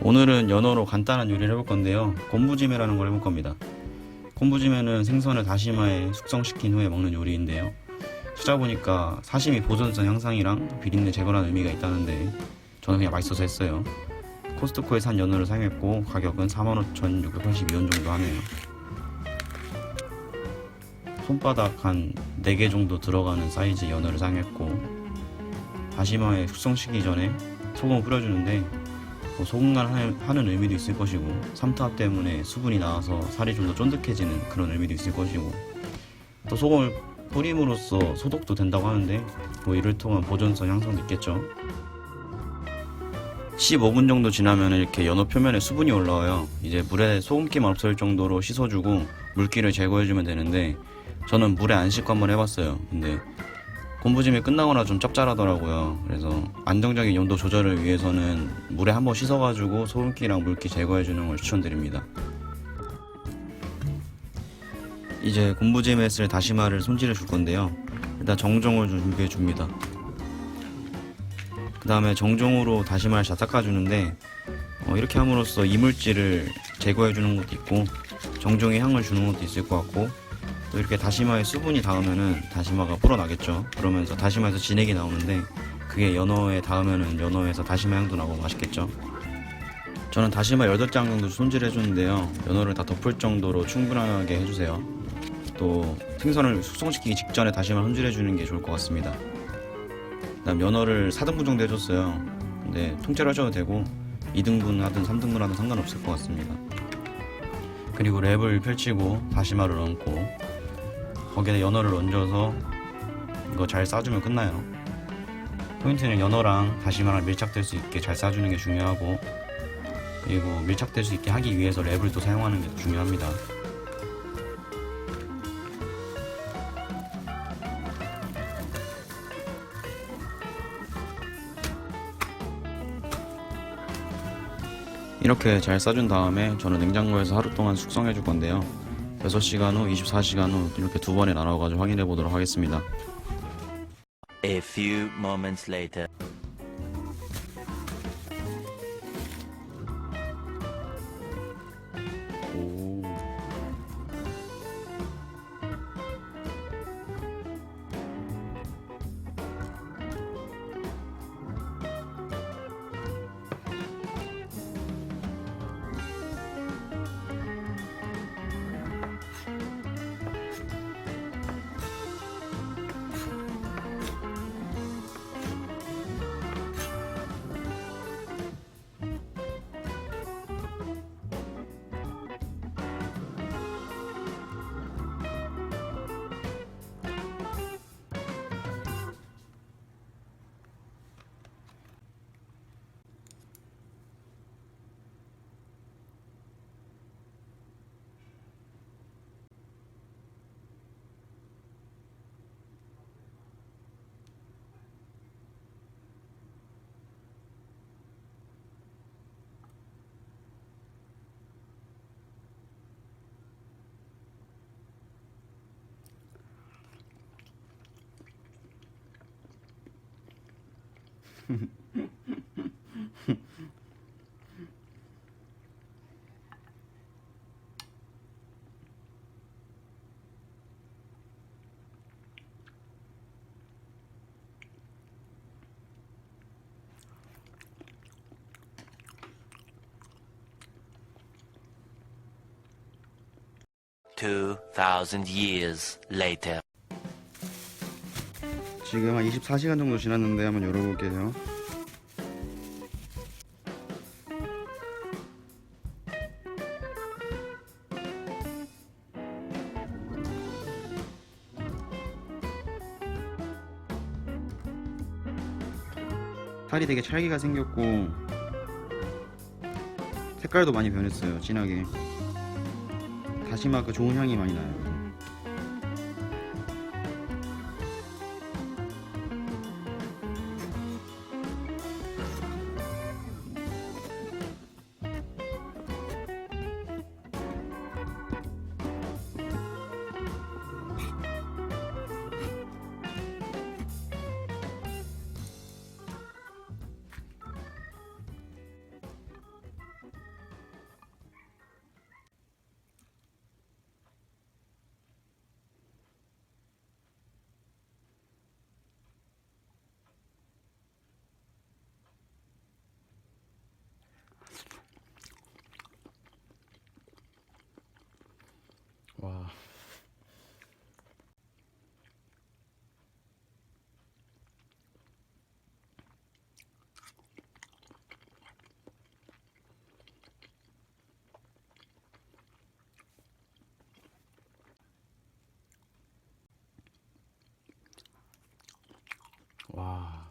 오늘은 연어로 간단한 요리를 해볼 건데요. 곰부지매라는 걸 해볼 겁니다. 곰부지매는 생선을 다시마에 숙성시킨 후에 먹는 요리인데요. 찾아보니까 사시미 보존성 향상이랑 비린내 제거라는 의미가 있다는데 저는 그냥 맛있어서 했어요. 코스트코에 산 연어를 사용했고 가격은 45,682원 정도 하네요. 손바닥 한 4개 정도 들어가는 사이즈 연어를 사용했고 다시마에 숙성시키기 전에 소금을 뿌려주는데 뭐 소금간 하- 하는 의미도 있을 것이고 삼투압 때문에 수분이 나와서 살이 좀 더 쫀득해지는 그런 의미도 있을 것이고 또 소금을 뿌림으로써 소독도 된다고 하는데 뭐 이를 통한 보존성 향상도 있겠죠. 15분 정도 지나면 이렇게 연어 표면에 수분이 올라와요. 이제 물에 소금기만 없을 정도로 씻어주고 물기를 제거해주면 되는데 저는 물에 안 씻고 한번 해봤어요. 근데 곰부짐이 끝나거나 좀 짭짤하더라고요. 그래서 안정적인 온도 조절을 위해서는 물에 한번 씻어가지고 소금기랑 물기 제거해주는 걸 추천드립니다. 이제 곰부짐에 쓸 다시마를 손질해 줄 건데요. 일단 정종을 좀 준비해 줍니다. 그 다음에 정종으로 다시마를 잘 닦아주는데 어, 이렇게 함으로써 이물질을 제거해 주는 것도 있고 정종의 향을 주는 것도 있을 것 같고 또 이렇게 다시마에 수분이 닿으면은 다시마가 불어나겠죠. 그러면서 다시마에서 진액이 나오는데 그게 연어에 닿으면은 연어에서 다시마 향도 나고 맛있겠죠. 저는 다시마 8장 정도 손질해 주는데요. 연어를 다 덮을 정도로 충분하게 해주세요. 또 생선을 숙성시키기 직전에 다시마 손질해 주는 게 좋을 것 같습니다. 그다음 연어를 4등분 정도 해줬어요. 근데 통째로 하셔도 되고 2등분 하든 3등분 하든 상관없을 것 같습니다. 그리고 랩을 펼치고 다시마를 얹고 거기에 연어를 얹어서 이거 잘 싸주면 끝나요. 포인트는 연어랑 다시마랑 밀착될 수 있게 잘 싸주는 게 중요하고 그리고 밀착될 수 있게 하기 위해서 랩을 또 사용하는 게 중요합니다. 이렇게 잘 싸준 다음에 저는 냉장고에서 하루 동안 숙성해 줄 건데요. 6시간 후, 24시간 후 이렇게 두 번에 나눠 가지고 확인해 보도록 하겠습니다. A few moments later. 2,000 years later. 지금 한 24시간 정도 지났는데 한번 열어볼게요. 살이 되게 찰기가 생겼고 색깔도 많이 변했어요 진하게 다시마 그 좋은 향이 많이 나요 와. 와.